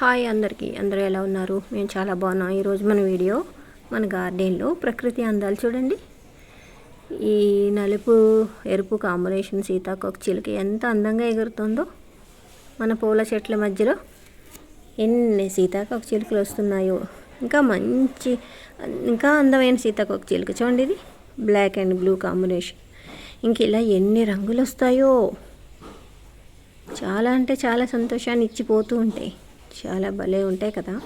Hi అందరికీ. అందరూ ఎలా ఉన్నారు? మేము చాలా బాగున్నాం. ఈరోజు మన వీడియో మన గార్డెన్లో ప్రకృతి అందాలు చూడండి. ఈ నలుపు ఎరుపు కాంబినేషన్ సీతాకోక చిలుక ఎంత అందంగా ఎగురుతుందో మన పూల చెట్ల మధ్యలో ఎన్ని సీతాకోక చిలుకలు వస్తున్నాయో. ఇంకా మంచి ఇంకా అందమైన సీతాకోక చిలుక చూడండి ఇది. Black and blue combination. ఇంక ఇలా ఎన్ని రంగులు వస్తాయో. చాలా అంటే చాలా సంతోషాన్ని ఇచ్చిపోతూ ఉంటాయి. చాలా భలే ఉంటాయి కదా.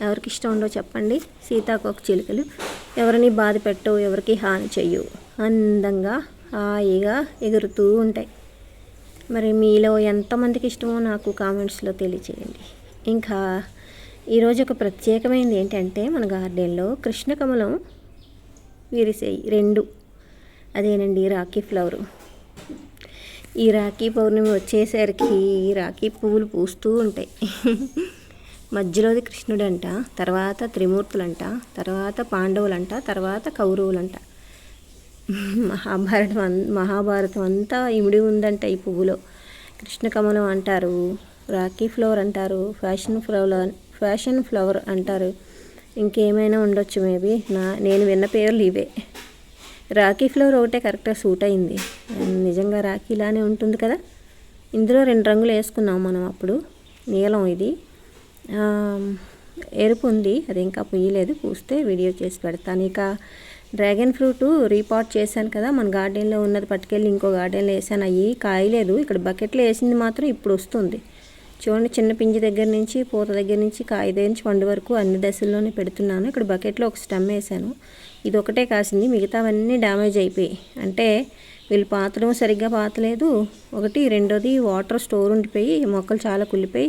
ఎవరికి ఇష్టం ఉండో చెప్పండి. సీతాకోక చిలుకలు. ఎవరిని బాధ పెట్టవు ఎవరికి హాని చెయ్యవు అందంగా హాయిగా ఎగురుతూ ఉంటాయి. మరి మీలో ఎంతమందికి ఇష్టమో నాకు కామెంట్స్లో తెలియచేయండి. ఇంకా ఈరోజు ఒక ప్రత్యేకమైనది ఏంటంటే మన గార్డెన్లో కృష్ణకమలం విరిసేయి రెండు. అదేనండి రాఖీ ఫ్లవరు. ఈ రాఖీ పౌర్ణమి వచ్చేసరికి రాఖీ పువ్వులు పూస్తూ ఉంటాయి. మధ్యలోది కృష్ణుడంట తర్వాత త్రిమూర్తులంట తర్వాత పాండవులంట తర్వాత కౌరవులంట. మహాభారతం అన్ మహాభారతం అంతా ఇమిడి ఉందంట ఈ పువ్వులో. కృష్ణకమలం అంటారు రాఖీ ఫ్లవర్ అంటారు ఫ్యాషన్ ఫ్లవర్ ఫ్యాషన్ ఫ్లవర్ అంటారు. ఇంకేమైనా ఉండొచ్చు మేబీ. నా నేను విన్న పేర్లు ఇవే. రాఖీ ఫ్లవర్ ఒకటే కరెక్ట్గా సూట్ అయింది. నిజంగా రాఖీ ఇలానే ఉంటుంది కదా? ఇందులో రెండు రంగులు వేసుకున్నాం మనం అప్పుడు. నీలం ఇది ఎరుపు ఉంది అది ఇంకా పుయ్యలేదు పూస్తే వీడియో చేసి పెడతాను. ఇక డ్రాగన్ ఫ్రూట్ రీపాట్ చేశాను కదా మన గార్డెన్లో ఉన్నది పట్టుకెళ్ళి ఇంకో గార్డెన్లో వేసాను. అవి కాయలేదు ఇక్కడ బకెట్లో వేసింది మాత్రం ఇప్పుడు వస్తుంది. చూడండి చిన్న పింజి దగ్గర నుంచి పూత దగ్గర నుంచి కాయ దగ్గర నుంచి పండు వరకు అన్ని దశల్లోనే పెడుతున్నాను. ఇక్కడ బకెట్లో ఒక స్టమ్ వేసాను. ఇది ఒకటే కాసింది మిగతావన్నీ డ్యామేజ్ అయిపోయి. అంటే వీళ్ళు పాతడం సరిగ్గా పాతలేదు ఒకటి రెండోది వాటర్ స్టోర్ ఉండిపోయి మొక్కలు చాలా కుళ్ళిపోయి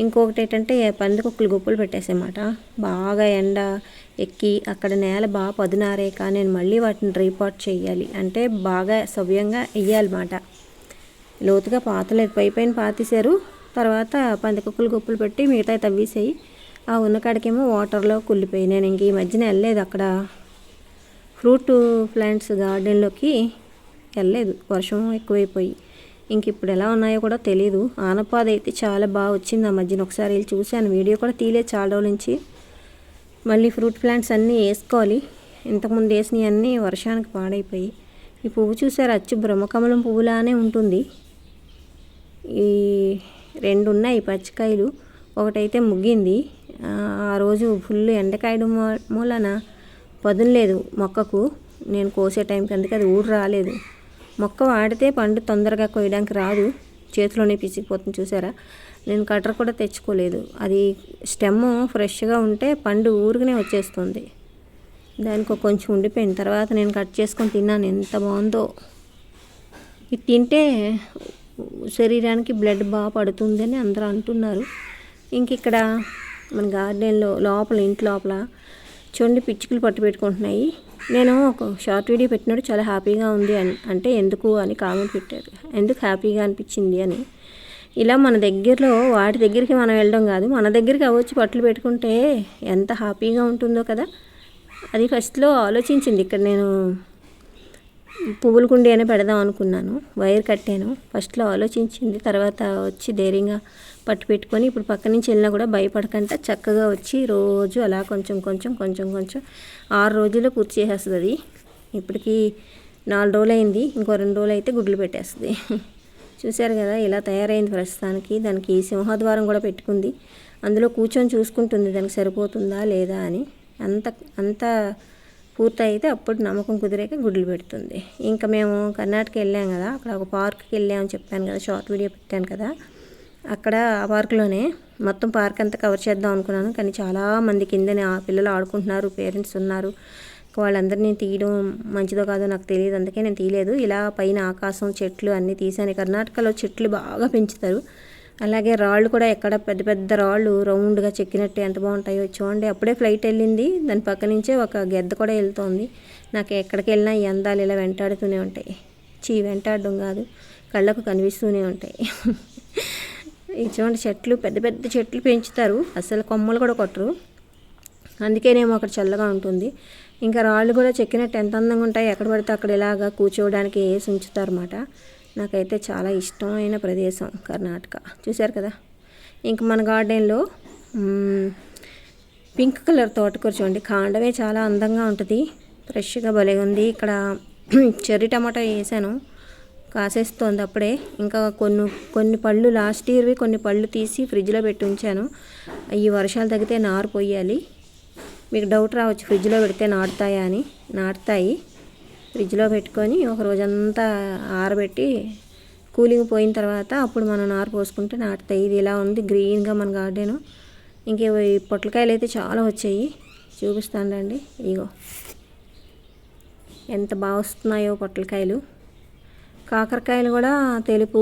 ఇంకొకటి ఏంటంటే పందికొక్కులు గుప్పలు పెట్టేసామాట బాగా ఎండ ఎక్కి అక్కడ నేల బాగా పదునారేక నేను మళ్ళీ వాటిని రీపాట్ చేయాలి. అంటే బాగా సవ్యంగా వేయాలన్నమాట లోతుగా పాతలేదు పై పైన పాతేశారు. తర్వాత పందికొక్కులు గుప్పులు పెట్టి మిగతా తవ్వేసాయి. ఆ ఉన్న కాడికేమో వాటర్లో కుళ్ళిపోయి నేను ఇంక ఈ మధ్యన వెళ్ళలేదు అక్కడ. ఫ్రూట్ ప్లాంట్స్ గార్డెన్లోకి వెళ్ళలేదు. వర్షం ఎక్కువైపోయి. ఇంక ఇప్పుడు ఎలా ఉన్నాయో కూడా తెలియదు ఆనపాద అయితే చాలా బాగా వచ్చింది ఆ మధ్యన. ఒకసారి వెళ్ళి చూశాను. వీడియో కూడా తీయలేదు చాలా రోజుల నుంచి. మళ్ళీ ఫ్రూట్ ప్లాంట్స్ అన్నీ వేసుకోవాలి. ఇంతకుముందు వేసినవి అన్నీ వర్షానికి పాడైపోయి. ఈ పువ్వు చూసారు? అచ్చు బ్రహ్మకమలం పువ్వులానే ఉంటుంది. ఈ రెండు ఉన్నాయి పచ్చికాయలు. ఒకటైతే ముగ్గింది. ఆ రోజు ఫుల్ ఎండకాయడం మూలన పదును లేదు మొక్కకు. నేను కోసే టైంకి అందుకే అది ఊరు రాలేదు. మొక్క వాడితే పండు తొందరగా కొయ్యడానికి రాదు. చేతిలోనే పిసిగిపోతుంది చూసారా? నేను కట్టర్ కూడా తెచ్చుకోలేదు. అది స్టెమ్ ఫ్రెష్గా ఉంటే పండు ఊరికనే వచ్చేస్తుంది. దానికి కొంచెం ఉండిపోయిన తర్వాత నేను కట్ చేసుకొని తిన్నాను. ఎంత బాగుందో. ఇది తింటే శరీరానికి బ్లడ్ బాగా పడుతుంది అని అందరూ అంటున్నారు. ఇంక ఇక్కడ మన గార్డెన్లో లోపల ఇంటి లోపల చూడండి పిచ్చుకలు పట్టు పెట్టుకుంటున్నాయి. నేను ఒక షార్ట్ వీడియో పెట్టినప్పుడు చాలా హ్యాపీగా ఉంది అని అంటే ఎందుకు అని కామెంట్ పెట్టారు. ఎందుకు హ్యాపీగా అనిపించింది అని. ఇలా మన దగ్గరలో వాటి దగ్గరికి మనం వెళ్ళడం కాదు మన దగ్గరికి అవ్వచ్చు పట్లు పెట్టుకుంటే ఎంత హ్యాపీగా ఉంటుందో కదా. అది ఫస్ట్లో ఆలోచించింది. ఇక్కడ నేను పువ్వుల కుండీ అని పెడదాం అనుకున్నాను. వైర్ కట్టాను. ఫస్ట్లో ఆలోచించింది. తర్వాత వచ్చి ధైర్యంగా పట్టు పెట్టుకొని ఇప్పుడు పక్క నుంచి వెళ్ళినా కూడా భయపడకుండా చక్కగా వచ్చి రోజు అలా కొంచెం కొంచెం కొంచెం కొంచెం ఆరు రోజుల్లో పూర్తి చేసేస్తుంది అది. ఇప్పటికీ నాలుగు రోజులు అయింది ఇంకో రెండు రోజులు అయితే గుడ్లు పెట్టేస్తుంది. చూశారు కదా ఇలా తయారైంది ప్రస్తుతానికి. దానికి సింహద్వారం కూడా పెట్టుకుంది. అందులో కూర్చొని చూసుకుంటుంది. దానికి సరిపోతుందా లేదా అని. అంత అంత పూర్తయితే అప్పుడు నమ్మకం కుదిరాక గుడ్లు పెడుతుంది. ఇంకా మేము కర్ణాటక వెళ్ళాం కదా అక్కడ ఒక పార్క్కి వెళ్ళామని చెప్పాను కదా షార్ట్ వీడియో పెట్టాను కదా. అక్కడ ఆ పార్క్లోనే మొత్తం పార్క్ అంతా కవర్ చేద్దాం అనుకున్నాను కానీ చాలామంది కిందనే ఆ పిల్లలు ఆడుకుంటున్నారు పేరెంట్స్ ఉన్నారు. వాళ్ళందరినీ తీయడం మంచిదో కాదో నాకు తెలియదు అందుకే నేను తీయలేదు. ఇలా పైన ఆకాశం చెట్లు అన్నీ తీసాను కర్ణాటకలో చెట్లు బాగా పెంచుతారు. అలాగే రాళ్ళు కూడా ఎక్కడ పెద్ద పెద్ద రాళ్ళు రౌండ్గా చెక్కినట్టు ఎంత బాగుంటాయో చూడండి. అప్పుడే ఫ్లైట్ వెళ్ళింది. దాని పక్క నుంచే ఒక గెద్ద కూడా వెళ్తోంది. నాకు ఎక్కడికి వెళ్ళినా ఈ అందాలు ఇలా వెంటాడుతూనే ఉంటాయి. చీ వెంటాడడం కాదు. కళ్ళకు కనిపిస్తూనే ఉంటాయి. ఈ చూడండి చెట్లు పెద్ద పెద్ద చెట్లు పెంచుతారు. అసలు కొమ్మలు కూడా కొట్టరు. అందుకేనేమో అక్కడ చల్లగా ఉంటుంది. ఇంకా రాళ్ళు కూడా చెక్కినట్టు ఎంత అందంగా ఉంటాయి. ఎక్కడ పడితే అక్కడ ఇలాగా కూర్చోవడానికి వేసి ఉంచుతారు అన్నమాట నాకైతే చాలా ఇష్టమైన ప్రదేశం కర్ణాటక. చూశారు కదా? ఇంక మన గార్డెన్లో పింక్ కలర్ తోటకూర చూడండి. కాండమే చాలా అందంగా ఉంటుంది. ఫ్రెష్గా భలే ఉంది. ఇక్కడ చెర్రీ టమాటా వేసాను. కాసేస్తోంది అప్పుడే. ఇంకా కొన్ని కొన్ని పళ్ళు లాస్ట్ ఇయర్వి కొన్ని పళ్ళు తీసి ఫ్రిడ్జ్లో పెట్టి ఉంచాను. ఈ వర్షాలు తగ్గితే నారు పోయాలి. మీకు డౌట్ రావచ్చు ఫ్రిడ్జ్లో పెడితే నాటుతాయా అని. నాటుతాయి ఫ్రిడ్జ్లో పెట్టుకొని ఒక రోజంతా ఆరబెట్టి కూలింగ్ పోయిన తర్వాత అప్పుడు మనం నారు పోసుకుంటే నాటుతాయి ఇది ఇలా ఉంది గ్రీన్గా మన గార్డెను. ఇంకే ఈ పొట్లకాయలు అయితే చాలా వచ్చాయి. చూపిస్తాను రండి. ఇగో ఎంత బాగా వస్తున్నాయో పొట్లకాయలు. కాకరకాయలు కూడా తెలుపు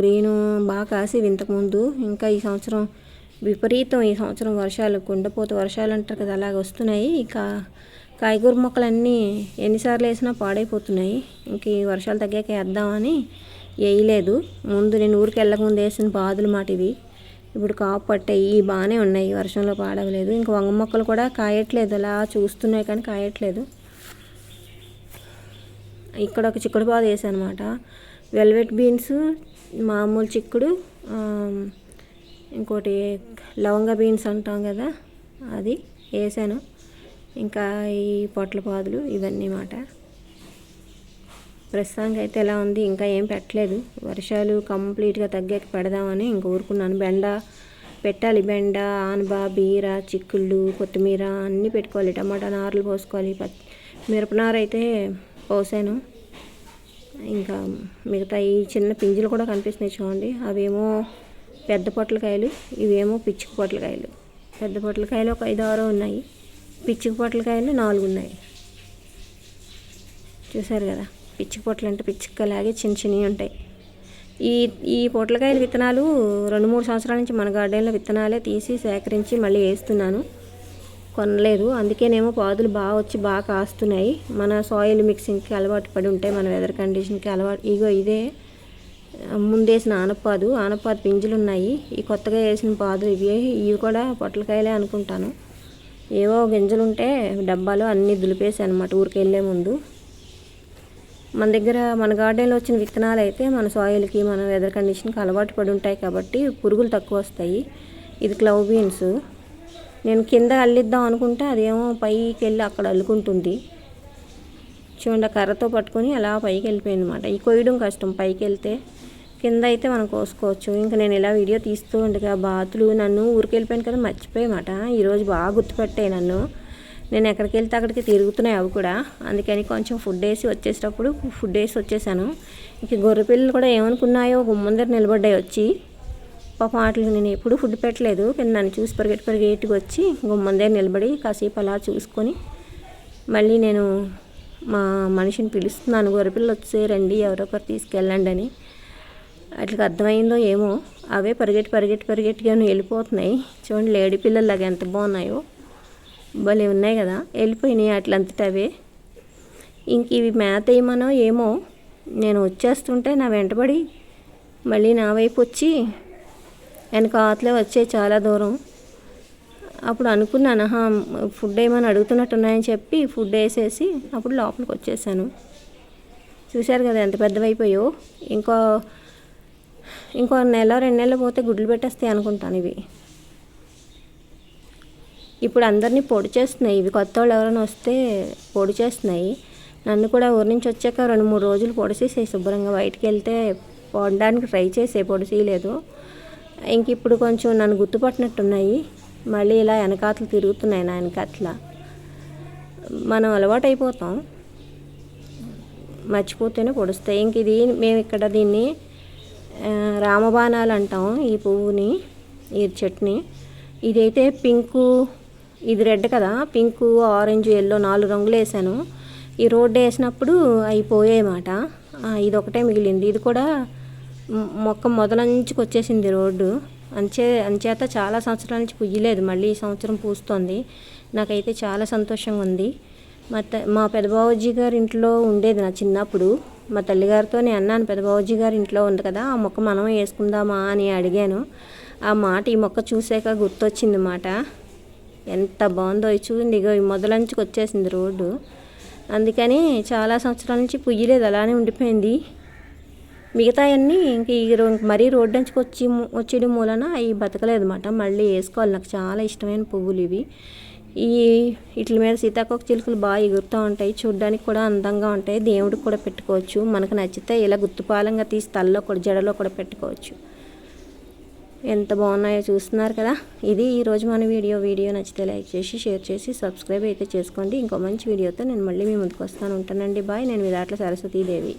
గ్రీను బాగా కాసి ఇంతకుముందు. ఇంకా ఈ సంవత్సరం విపరీతం ఈ సంవత్సరం వర్షాలు కుండపోత వర్షాలు అంటారు కదా అలాగ వస్తున్నాయి. ఇక కాయగూర మొక్కలన్నీ ఎన్నిసార్లు వేసినా పాడైపోతున్నాయి. ఇంక ఈ వర్షాలు తగ్గాక వేద్దామని వేయలేదు. ముందు నేను ఊరికి వెళ్ళకముందు వేసిన బాదులు మాట ఇవి ఇప్పుడు కాపు పట్టాయి బాగానే ఉన్నాయి. వర్షంలో పాడవలేదు. ఇంకా వంగ మొక్కలు కూడా కాయట్లేదు. అలా చూస్తున్నాయి కానీ కాయట్లేదు. ఇక్కడ ఒక చిక్కుడు పాదు వేసాను అనమాట వెల్వెట్ బీన్స్ మామూలు చిక్కుడు ఇంకోటి లవంగ బీన్స్ అంటాం కదా అది వేసాను. ఇంకా ఈ పొట్ల పాదులు ఇవన్నీ మాట. ప్రస్తుతానికి అయితే ఎలా ఉంది? ఇంకా ఏం పెట్టలేదు. వర్షాలు కంప్లీట్గా తగ్గాక పెడదామని ఇంక ఊరుకున్నాను. బెండ పెట్టాలి. బెండ ఆనబ బీర చిక్కుళ్ళు కొత్తిమీర అన్నీ పెట్టుకోవాలి. టమాటా నారలు పోసుకోవాలి. పత్ మిరపనార అయితే పోసాను. ఇంకా మిగతా ఈ చిన్న పింజులు కూడా కనిపిస్తున్నాయి చూడండి. అవేమో పెద్ద పొట్లకాయలు ఇవేమో పిచ్చిక పొట్లకాయలు. పెద్ద పొట్లకాయలు ఒక ఐదు ఆరో ఉన్నాయి. పిచ్చిక పొట్లకాయలు నాలుగు ఉన్నాయి. చూసారు కదా? పిచ్చిక పొట్లు అంటే పిచ్చికలాగే చిన్న చిన్నవి ఉంటాయి. ఈ ఈ పొట్లకాయల విత్తనాలు రెండు మూడు సంవత్సరాల నుంచి మన గార్డెన్లో విత్తనాలే తీసి సేకరించి మళ్ళీ వేస్తున్నాను. కొనలేదు. అందుకేనేమో పాదులు బాగా వచ్చి బాగా కాస్తున్నాయి. మన సాయిల్ మిక్సింగ్కి అలవాటు పడి ఉంటాయి మన వెదర్ కండిషన్కి అలవాటు ఇగో ఇదే. ముందేసిన ఆనపాదు ఆనపాదు పింజులు ఉన్నాయి ఈ కొత్తగా వేసిన పాదులు ఇవి. ఇవి కూడా పొట్లకాయలే అనుకుంటాను. ఏవో గింజలు ఉంటే డబ్బాలో అన్నీ దులిపేసి అనమాట ఊరికి వెళ్ళే ముందు. మన దగ్గర మన గార్డెన్లో వచ్చిన విత్తనాలు అయితే మన సాయిల్కి మన వెదర్ కండిషన్కి అలవాటు పడి ఉంటాయి కాబట్టి పురుగులు తక్కువ వస్తాయి. ఇది క్లవ్ బీన్స్. నేను కింద అల్లిద్దాం అనుకుంటే అదేమో పైకి వెళ్ళి అక్కడ అల్లుకుంటుంది. చూడండి కర్రతో పట్టుకొని అలా పైకి వెళ్ళిపోయింది అనమాట ఈ కొయ్యడం కష్టం. పైకి వెళ్తే కింద అయితే మనం కోసుకోవచ్చు. ఇంకా నేను ఇలా వీడియో తీస్తూ ఉండగా బాతులు నన్ను ఊరికి వెళ్ళిపోయాను కదా మర్చిపోయామాట. ఈరోజు బాగా గుర్తుపెట్టాయి నన్ను. నేను ఎక్కడికి వెళ్తే అక్కడికి తిరుగుతున్నాయి అవి కూడా. అందుకని కొంచెం ఫుడ్ వేసి వచ్చేటప్పుడు ఫుడ్ వేసి వచ్చేసాను. ఇంక గొర్రె పిల్లలు కూడా ఏమనుకున్నాయో ముందర నిలబడ్డాయి వచ్చి. పాపం వాటికి నేను ఎప్పుడూ ఫుడ్ పెట్టలేదు. కానీ నన్ను చూసి పరిగెట్టి పరిగెట్టుకు వచ్చి గుమ్మం దగ్గర నిలబడి కాసేపు అలా చూసుకొని మళ్ళీ నేను మా మనిషిని పిలుస్తున్నాను. గొర్రెపిల్లలు వచ్చేరండి ఎవరో ఎవరొకరు తీసుకెళ్ళండి అని. వాటికి అర్థమైందో ఏమో. అవే పరిగెట్టి పరిగెట్టి పరిగెట్టిగా వెళ్ళిపోతున్నాయి. చూడండి లేడీ పిల్లల్లాగా ఎంత బాగున్నాయో. భలే ఉన్నాయి కదా. వెళ్ళిపోయినాయి అట్లంతటా అవే. ఇంక ఇవి మేత ఏమనో ఏమో నేను వచ్చేస్తుంటే నా వెంటబడి మళ్ళీ నా వైపు వచ్చి వెనక ఆతలే వచ్చే చాలా దూరం. అప్పుడు అనుకున్నాను ఆహా ఫుడ్ ఏమని అడుగుతున్నట్టున్నాయని చెప్పి ఫుడ్ వేసేసి అప్పుడు లోపలికి వచ్చేసాను. చూశారు కదా ఎంత పెద్దవైపోయో. ఇంకో ఇంకో నెల రెండు నెలలు పోతే గుడ్లు పెట్టేస్తాయి అనుకుంటాను ఇవి. ఇప్పుడు అందరినీ పొడి చేస్తున్నాయి. ఇవి కొత్త వాళ్ళు ఎవరైనా వస్తే పొడి చేస్తున్నాయి. నన్ను కూడా ఊరి నుంచి వచ్చాక రెండు మూడు రోజులు పొడిసేసాయి శుభ్రంగా. బయటికి వెళ్తే పొడడానికి ట్రై చేసే పొడిసేయలేదు ఇంక ఇప్పుడు కొంచెం నన్ను గుర్తుపట్టినట్టున్నాయి. మళ్ళీ ఇలా వెనకాతలు తిరుగుతున్నాయి నా వెనకాతల మనం అలవాటు అయిపోతాం. మర్చిపోతేనే పొడుస్తాయి. ఇంక ఇది మేము ఇక్కడ దీన్ని రామబాణాలు అంటాం ఈ పువ్వుని ఈ చట్నీ. ఇదైతే పింకు ఇది రెడ్ కదా పింకు ఆరెంజ్ ఎల్లో నాలుగు రంగులు వేసాను. ఈ రోడ్డు వేసినప్పుడు అవి పోయాయన్నమాట ఇది ఒకటే మిగిలింది. ఇది కూడా మొక్క మొదలంచుకు వచ్చేసింది రోడ్డు. అంచే అంచేత చాలా సంవత్సరాల నుంచి పుయ్యలేదు. మళ్ళీ ఈ సంవత్సరం పూస్తుంది. నాకైతే చాలా సంతోషంగా ఉంది. మా పెద్ద బావజీ గారి ఇంట్లో ఉండేది నా చిన్నప్పుడు. మా తల్లిగారితో నేను అన్నాను పెదబాబుజీ గారి ఇంట్లో ఉంది కదా ఆ మొక్క మనం వేసుకుందామా? అని అడిగాను. ఆ మాట ఈ మొక్క చూసాక గుర్తొచ్చింది మాట. ఎంత బాగుందో చూడండి ఇగో ఈ మొదలంచుకు వచ్చేసింది రోడ్డు. అందుకని చాలా సంవత్సరాల నుంచి పుయ్యలేదు అలానే ఉండిపోయింది. మిగతా అన్నీ ఇంక ఈ రో- మరీ రోడ్డు నుంచి వచ్చి వచ్చేయడం మూలన అవి బతకలేదు అనమాట మళ్ళీ వేసుకోవాలి నాకు చాలా ఇష్టమైన పువ్వులు ఇవి. ఈ వీటి మీద సీతాకోక చిలుకలు బాగా ఎగురుతూ ఉంటాయి. చూడ్డానికి కూడా అందంగా ఉంటాయి. దేవుడికి కూడా పెట్టుకోవచ్చు. మనకు నచ్చితే ఇలా గుత్తుపాలంగా తీసి తలలో కూడా జడలో కూడా పెట్టుకోవచ్చు. ఎంత బాగున్నాయో చూస్తున్నారు కదా? ఇది ఈరోజు మన వీడియో. వీడియో నచ్చితే లైక్ చేసి షేర్ చేసి సబ్స్క్రైబ్ అయితే చేసుకోండి. ఇంకో మంచి వీడియోతో నేను మళ్ళీ మీ ముందుకు వస్తాను. ఉంటానండి. బాయ్. నేను విరాట్ల సరస్వతీదేవి.